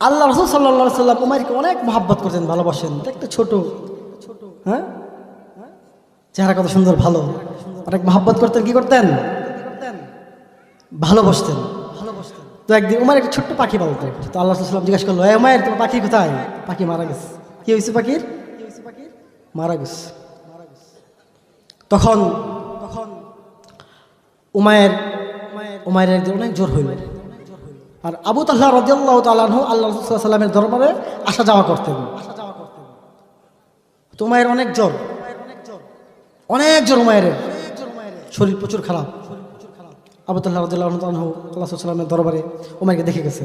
আল্লাহ রসুল সাল্লা সাল্লাম উমাইরকে অনেক মহাব্বত করতেন, ভালোবাসেন। দেখতে ছোট। ছোট হ্যাঁ? চেহারা কত সুন্দর, ভালো। অনেক মহাব্বত করতেন, কি করতেন? ভালোবাসতেন। ভালোবাসতেন তো একদিন উমার একটা ছোট্ট পাখি বলতো তো আল্লাহ সাল্লাম জিজ্ঞাসা করল এই উমায়ের তোমার পাখি কোথায়? পাখি মারা গেছে। কি হয়েছে পাখির? মারা গেছে। তখন তখন উমায়ের উমায়ের একদিন অনেক জোর হইল। আর আবু তাল্লাহ রদিয়াল্লাহ তালাহু আল্লাহ সাল্লামের দরবারে আসা যাওয়া করতেন। তো উমায়ের অনেক জ্বর। অনেক জ্বর উমায়ের শরীর প্রচুর খারাপ। আবু তাল্লাহ রদিয়াল্লাহ আল্লাহ সাল্লামের দরবারে উমায়কে দেখে গেছে।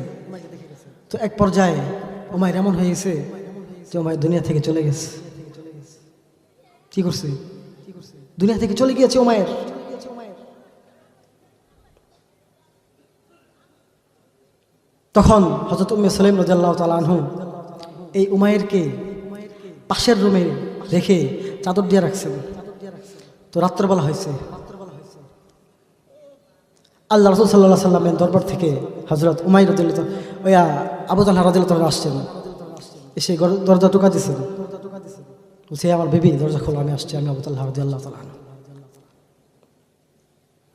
তো এক পর্যায়ে উমায়ের এমন হয়ে গেছে যে উমায়ের দুনিয়া থেকে চলে গেছে। কি করছে? দুনিয়া থেকে চলে গিয়েছে উমায়ের তখন হজরত উম্মে সালিম রাজাল্লাহ তালানহু এই উমায়েরকে পাশের রুমে রেখে চাদর দিয়ে রাখছেন। তো রাত্রবেলা হয়েছে। আল্লাহ রসুল সাল্লাহ সাল্লামের দরবার থেকে হজরত উমাই রদিল্লা ওয়া আবু তাল্লাহ রদিল্লা আসছেন। এসে দরজা টোকা দিয়েছেন। বলছে আমার বেবি, দরজা খোলা, আমি আসছি, আমি আবু তাল্লাহ রদিল্লাহ তালাহ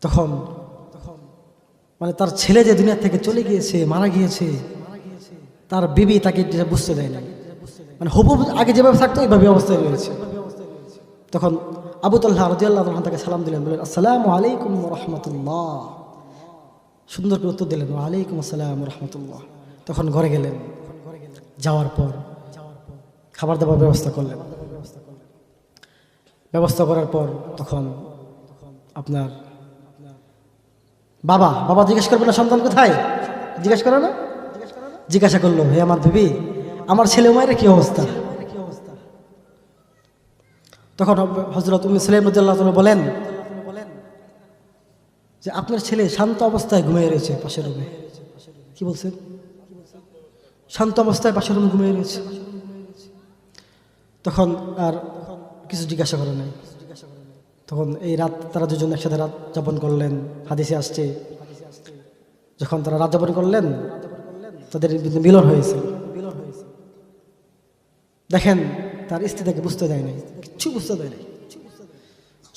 তখন মানে তার ছেলে যে দুনিয়া থেকে চলে গিয়েছে, মারা গিয়েছে, তার বিবি তাকে বুঝতে দেয় না মানে হবু আগে যেভাবে থাকতো এইভাবে অবস্থায় রয়েছে। তখন আবু তাল্লাহ রাজিয়াল্লাহ তাকে সালাম দিলেন, বললেন, আসসালামু আলাইকুম রহমতুল্লাহ। সুন্দর করে উত্তর দিলেন, ওয়ালাইকুম আসসালাম রহমতুল্লাহ। তখন ঘরে গেলেন। যাওয়ার পর খাবার দাবার ব্যবস্থা করলেন। ব্যবস্থা করার পর তখন আপনার বাবা বাবা জিজ্ঞেস করবে না, সন্তান কোথায়? জিজ্ঞেস করে না। জিজ্ঞাসা করল, হে আমার বেবি আমার ছেলে উমায়ের কি অবস্থা? তখন হজরত উম্মে সালেম রদুল্লাহ বলেন, যে আপনার ছেলে শান্ত অবস্থায় ঘুমিয়ে রয়েছে পাশের রুমে। কি বলছেন? শান্ত অবস্থায় পাশের রুমে ঘুমিয়ে রয়েছে। তখন আর কিছু জিজ্ঞাসা করে নাই। তখন এই রাত তারা দুজন একসাথে রাত যাপন করলেন, হাদিসে আসছে। যখন তারা রাত যাপন করলেন, তাদের মিলন হয়েছে। দেখেন, তার স্ত্রী তাকে বুঝতে দেয় নাই, কিচ্ছু বুঝতে দেয় নাই।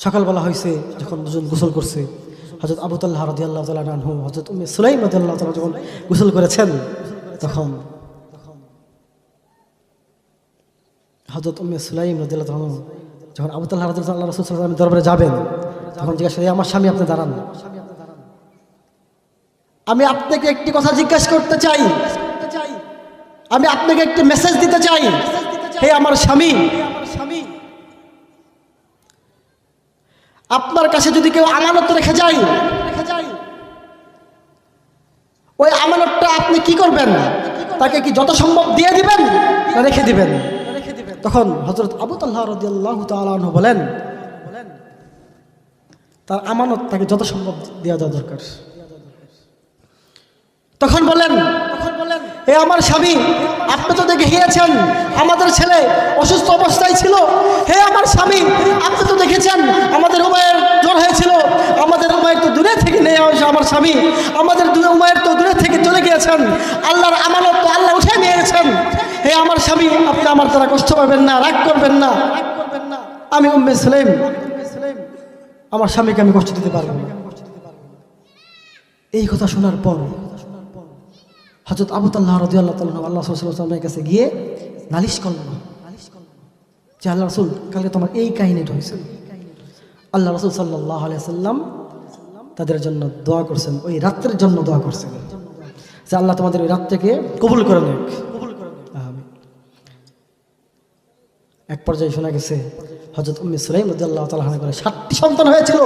সকালবেলা হয়েছে, যখন দুজন গোসল করছে হজরত আবু তাল্লাহ রদি আল্লাহ তালু হজরত উম্মে সুলাইম রদি আল্লাহ তালা যখন গোসল করেছেন, তখন হজরত উম্মে সুলাইম রদি আল্লাহ তালু যখন আবু তাল্লাহ রদি আল্লাহ রসুল সাল্লামের দরবারে যাবেন, তখন জিজ্ঞাসা আমার স্বামী, আপনি দাঁড়ান। আমি আপনাকে একটি কথা জিজ্ঞাসা করতে চাই। আমি আপনাকে একটি মেসেজ দিতে চাই। হে আমার স্বামী, আপনার কাছে যদি কেউ আমানত রেখে যায়, ওই আমানতটা আপনি কি করবেন? তাকে কি যত সম্ভব দিয়ে দিবেন রেখে দিবেন? তখন হজরত আবু তাল্লাহ রদিয়াল্লাহ তালু বলেন, তার আমানত তাকে যত সম্ভব দেওয়া দেওয়া দরকার। তখন বলেন, এ আমার স্বামী, আপনি তো দেখে গিয়েছেন, আমাদের ছেলে অসুস্থ অবস্থায় ছিল। হে আমার স্বামী, আপনি তো দেখেছেন, আমাদের উমায়ের জ্বর হয়েছিল। আমাদের উমায়ের তো দূরে থেকে নেই আমার স্বামী। আমাদের দূরে উমায়ের তো দূরে থেকে চলে গিয়েছেন। আল্লাহর আমানত তো আল্লাহ উঠে নিয়ে গেছেন হে আমার স্বামী, আপনি আমার দ্বারা কষ্ট পাবেন না, রাগ করবেন না। আমি উম্মে সালেম। আমার স্বামীকে আমি কষ্ট দিতে পারব এই কথা শোনার পর হজরত আবু তাল্লাহ রদি আল্লাহ তাল্লাহ আল্লাহ সাল্লামের কাছে গিয়ে নালিশ করল যে আল্লাহ রসুল, কালকে তোমার এই কাহিনীটা হয়েছে আল্লাহ রসুল সাল্লাহ সাল্লাম তাদের জন্য দোয়া করছেন, ওই রাত্রের জন্য দোয়া করছেন। যে আল্লাহ তোমাদের ওই রাত্রেকে কবুল করে নেক। এক পর্যায়ে শোনা গেছে হজরত উম্মি সুলাইম রদি তাআলা তাল্লাহ করে ষাটটি সন্তান হয়েছিল।